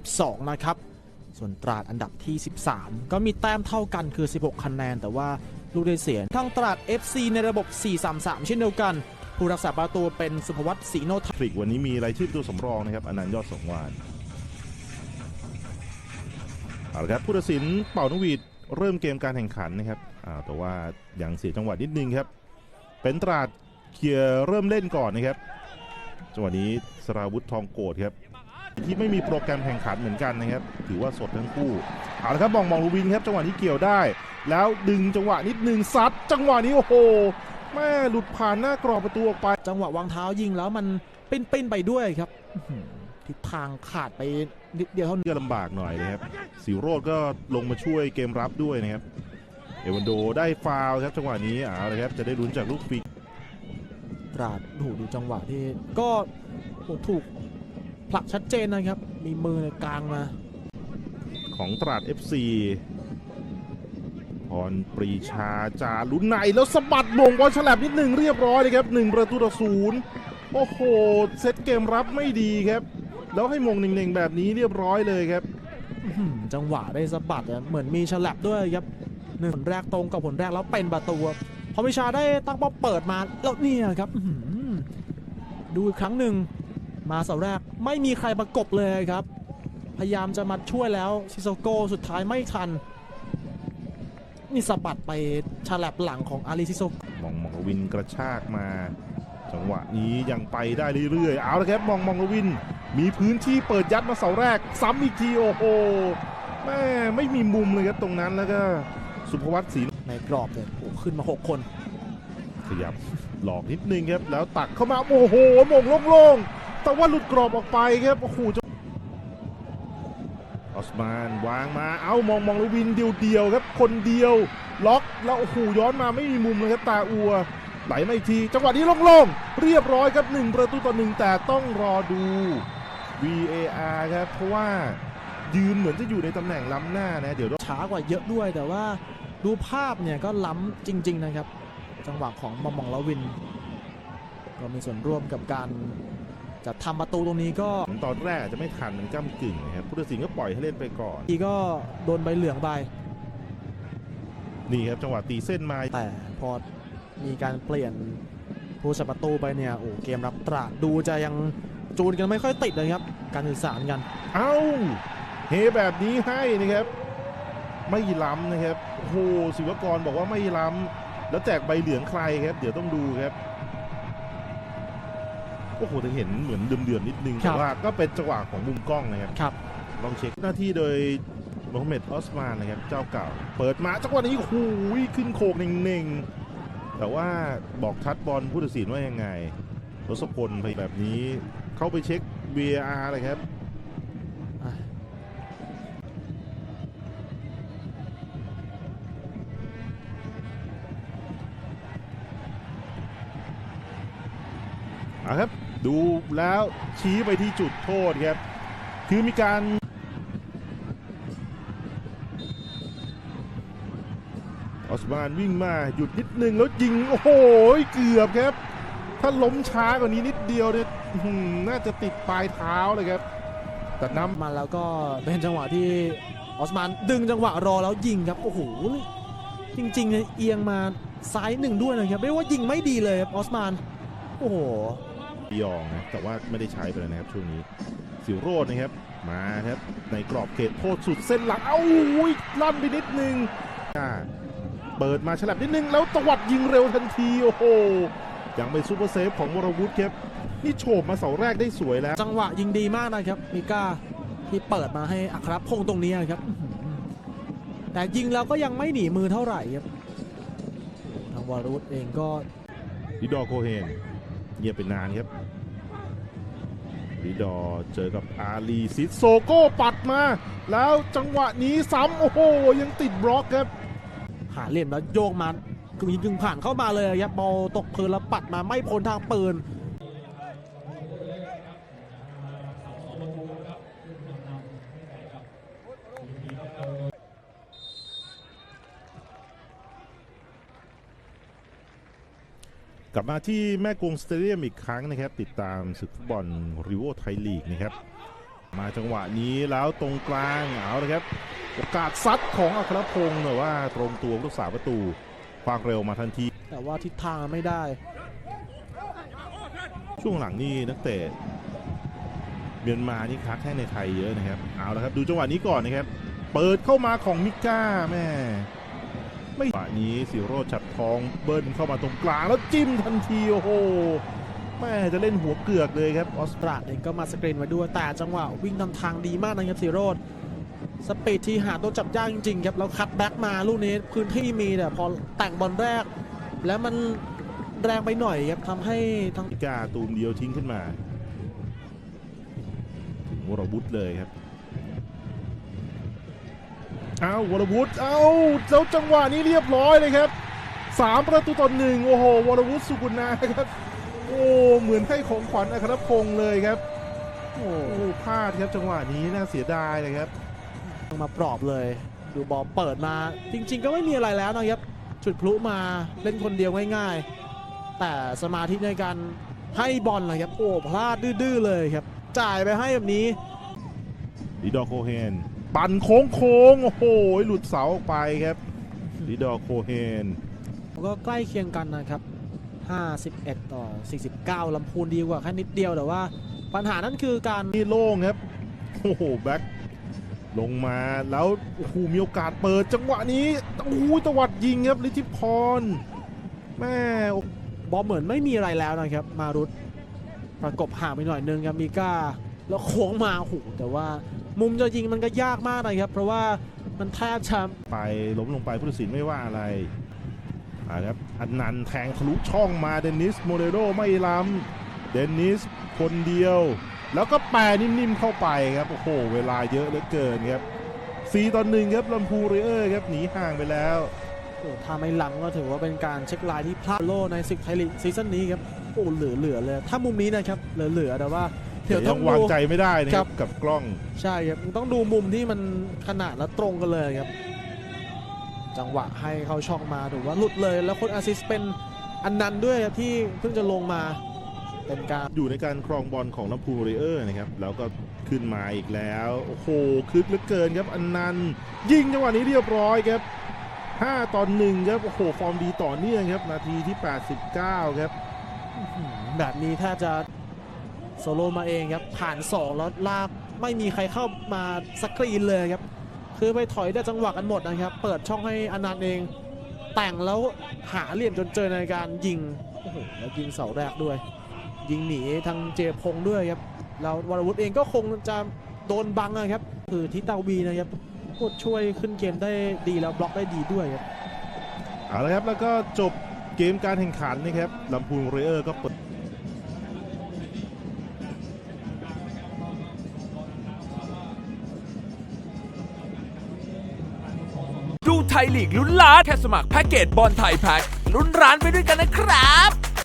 12 นะครับ ส่วนตราดอันดับที่ 13 ก็มีแต้มเท่ากันคือ 16 คะแนน แต่ว่าลูกได้เสียทั้งตราด FC ในระบบ 4-3-3 เช่นเดียวกัน ผู้รักษาประตูเป็นสุภวัตศรีโนไทยฟริกวันนี้มีรายชื่อตัวสำรองนะครับอนันต์ยอดสงวานเอาละครับผู้ตัดสินเป่านกหวีดเริ่มเกมการแข่งขันนะครับอ่าแต่ว่ายังเสียจังหวะนิดนึงครับ เป็นตราดเคลียร์เริ่มเล่นก่อนนะครับจังหวะนี้สราวุธทองโกดครับ ที่ไม่มีโปรแกรมแข่งขันเหมือนกันนะครับ ถือว่าสดทั้งคู่เอาละครับมองมองลูวินครับ จังหวะนี้เกี่ยวได้ แล้วดึงจังหวะนิดนึงซัดจังหวะนี้โอ้โหแม่หลุดผ่านหน้ากรอบประตูออกไป จังหวะวางเท้ายิงแล้วมันปิ้นๆไปด้วยครับอื้อหือทิศทางขาดไปนิดเดียวเท่านั้นก็ลำบากหน่อยนะครับสิวโรดก็ลงมาช่วยเกมรับด้วยนะครับ เอวันโดได้ฟาวล์ครับจังหวะนี้เอาละครับจะได้ลุ้นจากลูกฟรีตราดดูดูจังหวะที่ก็โอ้ถูก ผลักชัดเจนนะครับ มีมือในกลางมา ของตราด FC พรปรีชาจาลุ้นในแล้วสะบัดบ่งบอลฉลับนิดหนึ่งเรียบร้อยเลยครับหนึ่งประตูต่อศูนย์โอ้โห เซตเกมรับไม่ดีครับ แล้วให้มงเน่งๆแบบนี้เรียบร้อยเลยครับอื้อหือจังหวะได้สะบัดอะเหมือนมีฉลับด้วยครับหนึ่งผลแรกตรงกับผลแรกแล้วเป็นประตูครับพอวิชาได้ตั้งเป้าเปิดมาแล้วเนี่ยครับอื้อหือดูอีกครั้งหนึ่ง มาเสาแรกไม่มีใครประกบเลยครับ พยายามจะมาช่วยแล้วชิโซโกสุดท้ายไม่ทัน นี่สะบัดไปฉลับหลังของอาริซิโซมองมองลวินกระชากมา จังหวะนี้ยังไปได้เรื่อยๆ เอาละครับมองมองลวิน มีพื้นที่เปิดยัดมาเสาแรก ซ้ำอีกทีโอ้โหแม่ไม่มีมุมเลยครับตรงนั้นแล้วก็สุภวัตศรีในกรอบเนี่ยโอ้โหขึ้นมา 6 คน ขยับหลอกนิดนึงครับ แล้วตักเข้ามา โอ้โหมงโล่งๆ แต่ว่าหลุดกรอบออกไปครับโอ้โหจะออสมานวางมาเอ้ามองมองลวินเดียวๆครับคนเดียวล็อกแล้วโอ้โหย้อนมาไม่มีมุมเลยครับตาอัวไหลมาอีกที จังหวะนี้โล่งๆเรียบร้อยครับ 1 ประตูต่อหนึ่งแต่ต้องรอดู VAR ครับ เพราะว่ายืนเหมือนจะอยู่ในตำแหน่งล้ำหน้านะ เดี๋ยวต้องช้ากว่าเยอะด้วยแต่ว่าดูภาพเนี่ยก็ล้ำจริง ๆ นะครับ จังหวะของมอมมองลาวิน ก็มีส่วนร่วมกับการ จะทำประตูตรงนี้ก็ตอนแรกอาจจะไม่ทันมันก้ากึ่งนะครับผู้ตัดสินก็ปล่อยให้เล่นไปก่อนทีก็โดนใบเหลืองไปนี่ครับจังหวะตีเส้นมาแต่พอมีการเปลี่ยนผู้สัประตูไปเนี่ยโอ้เกมรับตราดดูจะยังจูนกันไม่ค่อยติดเลยครับ การสื่อสารกัน เอ้าเฮแบบนี้ให้นะครับ ไม่ล้ำนะครับโอ้โหศิวกรบอกว่าไม่ล้ำแล้วแจกใบเหลืองใครครับ เดี๋ยวต้องดูครับ โอ้โหจะเห็นเหมือนเดือดๆนิดนึงครัแต่บว่าก็เป็นจังหวะของมุมกล้องนะครับ ครับ ลองเช็คหน้าที่โดยโมฮัมเหม็ดออสมานนะครับ เจ้าเก่า เปิดมาจังหวะนี้โอ้โหขึ้นโคกเน่งๆ แต่ว่าบอกทัดบอลผู้ตัดสินว่ายังไงทศพลไปแบบนี้ เข้าไปเช็ค VAR เลยครับ อะเอาครับ ดูแล้วชี้ไปที่จุดโทษครับ คือมีการออสมานวิ่งมาหยุดนิดนึงแล้วยิง โอ้โหเกือบครับ ถ้าล้มช้ากว่านี้นิดเดียวเนี่ยน่าจะติดปลายเท้าเลยครับแต่น้ำมาแล้วก็เป็นจังหวะที่ออสมานดึงจังหวะรอแล้วยิงครับ โอ้โหจริงๆเนี่ยเอียงมาซ้ายหนึ่งด้วยนะครับไม่ว่ายิงไม่ดีเลยครับออสมาน โอ้โห ยองนะแต่ว่าไม่ได้ใช้ไปแล้วนะครับช่วงนี้สิวโรดนะครับมาครับในกรอบเขตโทษสุดเส้นหลังเอ้าอุ้ยลั่นไปนิดนึงอ่าเปิดมาฉลับนิดนึงแล้วตวัดยิงเร็วทันทีโอ้โหยังเป็นซูเปอร์เซฟของวรวุฒิครับนี่โฉบมาเสาแรกได้สวยแล้ว จังหวะยิงดีมากนะครับมิก้าที่เปิดมาให้อัครพงษ์ตรงนี้ครับอื้อหือแต่ยิงแล้วก็ยังไม่หนีมือเท่าไหร่ครับทางวารุธเองก็ลิดอร์โคเฮน เงียบไปนานครับลิดอเจอกับอาลีซิสโซโก้ปัดมา แล้วจังหวะนี้ซ้ำโอ้โหยังติดบล็อกครับ หาเลี่ยมแล้วโยกมากึ่งยิงกึ่งผ่านเข้ามาเลยครับบอลตกพื้นแล้วปัดมาไม่พ้นทางปืน กลับมาที่แม่กวงสเตเดียมอีกครั้งนะครับ ติดตามศึกฟุตบอลริโวไทยลีกนะครับ มาจังหวะนี้แล้วตรงกลางเอาเลยครับโอกาสซัดของอัครพงศ์แต่ว่าตรงตัวผู้รักษาประตูควางเร็วมาทันที แต่ว่าทิศทางไม่ได้ ช่วงหลังนี่นักเตะเมียนมานี่คักแค่ในไทยเยอะนะครับ เอาละครับดูจังหวะนี้ก่อนนะครับ เปิดเข้ามาของมิก้าแม่ไม่จังหวะ นี้สิโรจน์ฉัดทองเบิ้ลเข้ามาตรงกลางแล้วจิ้มทันทีโอ้โหแม่จะเล่นหัวเกือกเลยครับออสตราดเองก็มาสกรีนไว้ด้วยแต่จังหวะวิ่งทำทางดีมากนะครับสีโรดสปีดที่หาตัวจับยากจริงๆครับแล้วคัดแบ็กมาลูกนี้พื้นที่มีแต่พอแต่งบอลแรก แล้วมันแรงไปหน่อยครับทำให้ทั้งมิก้าตูมเดียวทิ้งขึ้นมาถึงวรวุฒิเลยครับ เอาวรวุฒิเอาแล้วจังหวะนี้เรียบร้อยเลยครับสามประตูต่อหนึ่งโอ้โหวรวุฒิสุกุณาครับ โอ้เหมือนให้ของขวัญอัครพงศ์เลยครับโอ้โอ้พลาดครับจังหวะนี้น่าเสียดายเลยครับ มาปลอบเลย ดูบอลเปิดมา จริง ๆ ก็ไม่มีอะไรแล้วนะครับ จุดพลุมาเล่นคนเดียวง่ายๆ แต่สมาธิในการให้บอลนะครับ โอ้พลาดดื้อๆเลยครับ จ่ายไปให้แบบนี้ลิดอร์โคเฮน ปั่นโค้งโค้งๆโอ้โหหลุดเสาออกไปครับลิดอร์โคเฮนก็ใกล้เคียงกันนะครับ 51 ต่อ 49ลำพูนดีกว่าแค่นิดเดียวแต่ว่า ปัญหานั้นคือการนี่โล่งครับโอ้โหแบ็คลงมาแล้วโอ้โหมีโอกาสเปิดจังหวะนี้โอ้โหตวัดยิงครับลิทิพรแม่บอลเหมือนไม่มีอะไรแล้วนะครับ มารุตประกบห่างไปหน่อยนึงครับมีก้าแล้วโค้งมาโอ้โหแต่ว่า มุมจะยิงมันก็ยากมากนะครับ เพราะว่ามันแทบจะไปล้มลงไปผู้ตัดสินไม่ว่าอะไรอ่าครับอันนันต์แทงทะลุช่องมาเดนิสโมเดโรไม่ล้ำเดนิสคนเดียว แล้วก็แปรนิ่มๆเข้าไปครับโอ้โหเวลาเยอะเหลือเกินครับ4ต่อหนึ่งครับลำพูเรเออร์ครับหนีห่างไปแล้วโอ้ถ้าไม่ล้ำก็ถือว่าเป็นการเช็คไลน์ที่พลาดโลในศึกไทยลีกซีซั่นนี้ครับโอ้เหลือเหลือๆเลยถ้ามุมนี้นะครับเหลือๆแต่ว่า เดี๋ยวแต่ต้ยัองงวางดูใจไม่ได้นะคครัรับบกับกล้องใช่ครับต้องดูมุมที่มันขนาดและตรงกันเลยครับ จังหวะให้เขาช่องมาถือว่าหลุดเลย แล้วคนอาซิสเป็นอันนันต์ด้วยครับที่เพิ่งจะลงมาเป็นการอยู่ในการครองบอลของลำพูเรเออร์นะครับ แล้วก็ขึ้นมาอีกแล้ว โอ้โหคึกเหลือเกินครับ อันนันต์ยิงจังหวะนี้เรียบร้อยครับ5ต่อ1ครับโอ้โหฟอร์มดีต่อเนื่องครับ นาทีที่ 89 ครับแบบนี้แทบจะ โซโลมาเองครับผ่าน2แล้วลากไม่มีใครเข้ามาสกรีนเลยครับคือไปถอยได้จังหวะกันหมดนะครับ เปิดช่องให้อนันต์เอง แต่งแล้วหาเหลี่ยมจนเจอในการยิงโอ้โหแล้วยิงเสาแรกด้วย ยิงหนีทางเจพงด้วยครับแล้ววรวุฒิเองก็คงจะโดนบังนะครับ คือทิตาวีนะครับโคตรช่วยขึ้นเกมได้ดีแล้วบล็อกได้ดีด้วยครับเอาละครับแล้วก็จบเกมการแข่งขันนะครับลำพูนเรเออร์ก็เปิด ไทยลีกลุ้นล้านแค่สมัครแพ็กเกจบอลไทยแพ็กลุ้นร้านไปด้วยกันนะครับ